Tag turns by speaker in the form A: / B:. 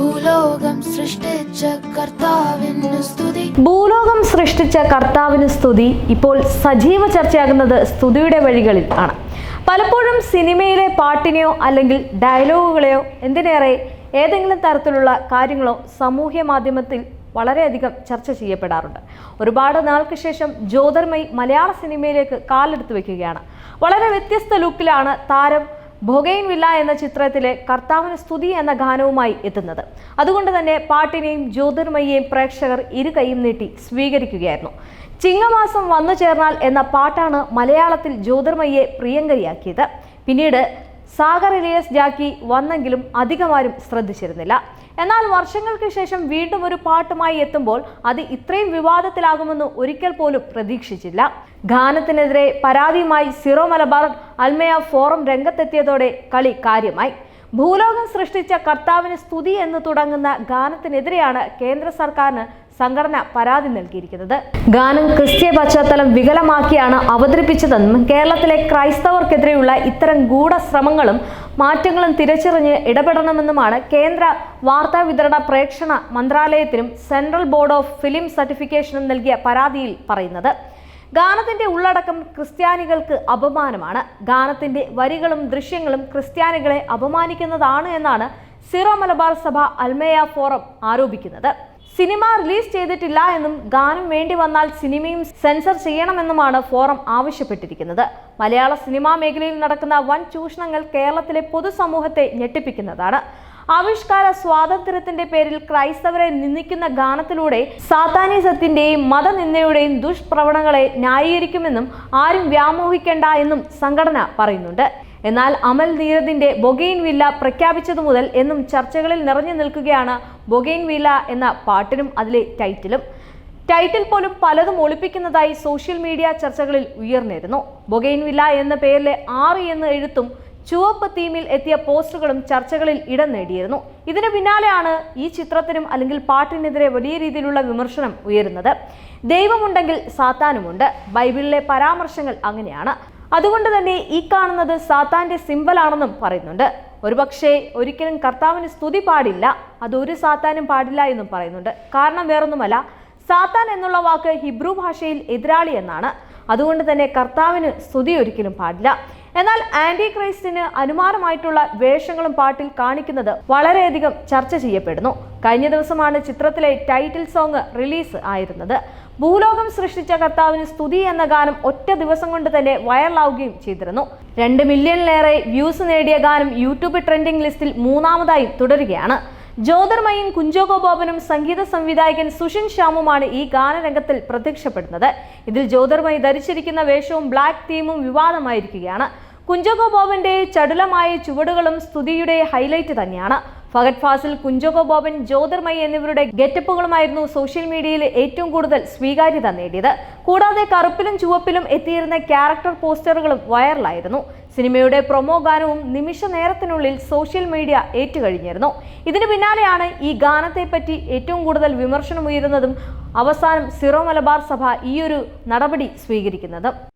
A: ഭൂലോകം സൃഷ്ടിച്ച കർത്താവിന് സ്തുതി.
B: ഭൂലോകം സൃഷ്ടിച്ച സ്തുതി. ഇപ്പോൾ സജീവ ചർച്ചയാകുന്നത് സ്തുതിയുടെ വഴികളിൽ ആണ്. പലപ്പോഴും സിനിമയിലെ പാട്ടിനെയോ അല്ലെങ്കിൽ ഡയലോഗുകളെയോ എന്തിനേറെ ഏതെങ്കിലും തരത്തിലുള്ള കാര്യങ്ങളോ സാമൂഹ്യ മാധ്യമത്തിൽ വളരെയധികം ചർച്ച ചെയ്യപ്പെടാറുണ്ട്. ഒരുപാട് നാൾക്ക് ശേഷം ജ്യോതിർമയി മലയാള സിനിമയിലേക്ക് കാലെടുത്ത് വെക്കുകയാണ്. വളരെ വ്യത്യസ്ത ലുക്കിലാണ് താരം ഭൊഗൈൻ വില്ല എന്ന ചിത്രത്തിലെ കർത്താവിന് സ്തുതി എന്ന ഗാനവുമായി എത്തുന്നത്. അതുകൊണ്ട് തന്നെ പാട്ടിനെയും ജ്യോതിർമയെയും പ്രേക്ഷകർ ഇരു കൈയും നീട്ടി സ്വീകരിക്കുകയായിരുന്നു. ചിങ്ങമാസം വന്നു ചേർന്നാൽ എന്ന പാട്ടാണ് മലയാളത്തിൽ ജ്യോതിർമയെ പ്രിയങ്കരിയാക്കിയത്. പിന്നീട് സാഗർ ഇലിയസ് ജാക്കി വന്നെങ്കിലും അധികമാരും ശ്രദ്ധിച്ചിരുന്നില്ല. എന്നാൽ വർഷങ്ങൾക്ക് ശേഷം വീണ്ടും ഒരു പാട്ടുമായി എത്തുമ്പോൾ അത് ഇത്രയും വിവാദത്തിലാകുമെന്ന് ഒരിക്കൽ പോലും പ്രതീക്ഷിച്ചില്ല. ഗാനത്തിനെതിരെ പരാതിയുമായി സിറോ മലബാർ അൽമയ ഫോറം രംഗത്തെത്തിയതോടെ കളി കാര്യമായി. ഭൂലോകം സൃഷ്ടിച്ച കർത്താവിന് സ്തുതി എന്ന് തുടങ്ങുന്ന ഗാനത്തിനെതിരെയാണ് കേന്ദ്ര സർക്കാരിന് സംഘടന പരാതി നൽകിയിരിക്കുന്നത്. ഗാനം ക്രിസ്ത്യ പശ്ചാത്തലം വികലമാക്കിയാണ് അവതരിപ്പിച്ചതെന്നും കേരളത്തിലെ ക്രൈസ്തവർക്കെതിരെയുള്ള ഇത്തരം ഗൂഢശ്രമങ്ങളും മാറ്റങ്ങളും തിരിച്ചറിഞ്ഞ് ഇടപെടണമെന്നുമാണ് കേന്ദ്ര വാർത്താ വിതരണ പ്രേക്ഷണ മന്ത്രാലയത്തിനും സെൻട്രൽ ബോർഡ് ഓഫ് ഫിലിം സർട്ടിഫിക്കേഷനും നൽകിയ പരാതിയിൽ പറയുന്നത്. ഗാനത്തിന്റെ ഉള്ളടക്കം ക്രിസ്ത്യാനികൾക്ക് അപമാനമാണ്. ഗാനത്തിന്റെ വരികളും ദൃശ്യങ്ങളും ക്രിസ്ത്യാനികളെ അപമാനിക്കുന്നതാണ് എന്നാണ് സിറോ മലബാർ സഭ അൽമയ ഫോറം ആരോപിക്കുന്നത്. സിനിമ റിലീസ് ചെയ്തിട്ടില്ല എന്നും ഗാനം വേണ്ടി വന്നാൽ സിനിമയും സെൻസർ ചെയ്യണമെന്നുമാണ് ഫോറം ആവശ്യപ്പെട്ടിരിക്കുന്നത്. മലയാള സിനിമാ മേഖലയിൽ നടക്കുന്ന വൻ ചൂഷണങ്ങൾ കേരളത്തിലെ പൊതുസമൂഹത്തെ ഞെട്ടിപ്പിക്കുന്നതാണ്. ആവിഷ്കാര സ്വാതന്ത്ര്യത്തിന്റെ പേരിൽ ക്രൈസ്തവരെ നിന്ദിക്കുന്ന ഗാനത്തിലൂടെ സാത്താനിസത്തിന്റെയും മതനിന്ദയുടെയും ദുഷ്പ്രവണങ്ങളെ ന്യായീകരിക്കുമെന്നും ആരും വ്യാമോഹിക്കേണ്ട എന്നും സംഘടന പറയുന്നുണ്ട്. എന്നാൽ അമൽ നീരദിന്റെ ബൊഗെയിൻ വില്ല പ്രഖ്യാപിച്ചതു മുതൽ എന്നും ചർച്ചകളിൽ നിറഞ്ഞു നിൽക്കുകയാണ് ബൊഗെയിൻ വില്ല എന്ന പാട്ടിനും അതിലെ ടൈറ്റിലും. ടൈറ്റിൽ പോലും പലതും ഒളിപ്പിക്കുന്നതായി സോഷ്യൽ മീഡിയ ചർച്ചകളിൽ ഉയർന്നിരുന്നു. ബൊഗെയിൻ വില്ല എന്ന പേരിലെ ആറ് എന്ന് എഴുത്തും ചുവപ്പ് തീമിൽ എത്തിയ പോസ്റ്ററുകളും ചർച്ചകളിൽ ഇടം നേടിയിരുന്നു. ഇതിന് പിന്നാലെയാണ് ഈ ചിത്രത്തിനും അല്ലെങ്കിൽ പാട്ടിനെതിരെ വലിയ രീതിയിലുള്ള വിമർശനം ഉയരുന്നത്. ദൈവമുണ്ടെങ്കിൽ സാത്താനുമുണ്ട്. ബൈബിളിലെ പരാമർശങ്ങൾ അങ്ങനെയാണ്. അതുകൊണ്ട് തന്നെ ഈ കാണുന്നത് സാത്താന്റെ സിമ്പലാണെന്നും പറയുന്നുണ്ട്. ഒരുപക്ഷെ ഒരിക്കലും കർത്താവിന് സ്തുതി പാടില്ല അതൊരു സാത്താനും പാടില്ല എന്നും പറയുന്നുണ്ട്. കാരണം വേറൊന്നുമല്ല സാത്താൻ എന്നുള്ള വാക്ക് ഹിബ്രു ഭാഷയിൽ എതിരാളി എന്നാണ്. അതുകൊണ്ട് തന്നെ കർത്താവിന് സ്തുതി ഒരിക്കലും പാടില്ല. എന്നാൽ ആന്റി ക്രൈസ്റ്റിന് അനുമാനമായിട്ടുള്ള വേഷങ്ങളും പാട്ടിൽ കാണിക്കുന്നത് വളരെയധികം ചർച്ച ചെയ്യപ്പെടുന്നു. കഴിഞ്ഞ ദിവസമാണ് ചിത്രത്തിലെ ടൈറ്റിൽ സോങ് റിലീസ് ആയിരുന്നത്. ഭൂലോകം സൃഷ്ടിച്ച കർത്താവിന് സ്തുതി എന്ന ഗാനം ഒറ്റ ദിവസം കൊണ്ട് തന്നെ വൈറലാവുകയും ചെയ്തിരുന്നു. രണ്ട് മില്യണിലേറെ വ്യൂസ് നേടിയ ഗാനം യൂട്യൂബ് ട്രെൻഡിംഗ് ലിസ്റ്റിൽ മൂന്നാമതായി തുടരുകയാണ്. ജ്യോതിർമയും കുഞ്ചോകോ ബോബനും സംഗീത സംവിധായകൻ സുഷിൻ ശ്യാമുമാണ് ഈ ഗാനരംഗത്തിൽ പ്രത്യക്ഷപ്പെടുന്നത്. ഇതിൽ ജ്യോതിർമയി ധരിച്ചിരിക്കുന്ന വേഷവും ബ്ലാക്ക് തീമും വിവാദമായിരിക്കുകയാണ്. കുഞ്ചോകോ ബോബന്റെ ചടുലമായ ചുവടുകളും സ്തുതിയുടെ ഹൈലൈറ്റ് തന്നെയാണ്. ഫഹദ് ഫാസിൽ കുഞ്ചോകോ ബോബൻ ജ്യോതിർമയി എന്നിവരുടെ ഗെറ്റപ്പുകളുമായിരുന്നു സോഷ്യൽ മീഡിയയിൽ ഏറ്റവും കൂടുതൽ സ്വീകാര്യത നേടിയത്. കൂടാതെ കറുപ്പിലും ചുവപ്പിലും എത്തിയിരുന്ന ക്യാരക്ടർ പോസ്റ്ററുകളും വൈറലായിരുന്നു. സിനിമയുടെ പ്രൊമോ ഗാനവും നിമിഷ നേരത്തിനുള്ളിൽ സോഷ്യൽ മീഡിയ ഏറ്റുകഴിഞ്ഞിരുന്നു. ഇതിനു പിന്നാലെയാണ് ഈ ഗാനത്തെപ്പറ്റി ഏറ്റവും കൂടുതൽ വിമർശനമുയരുന്നതും അവസാനം സിറോ മലബാർ സഭ ഈയൊരു നടപടി സ്വീകരിക്കുന്നതും.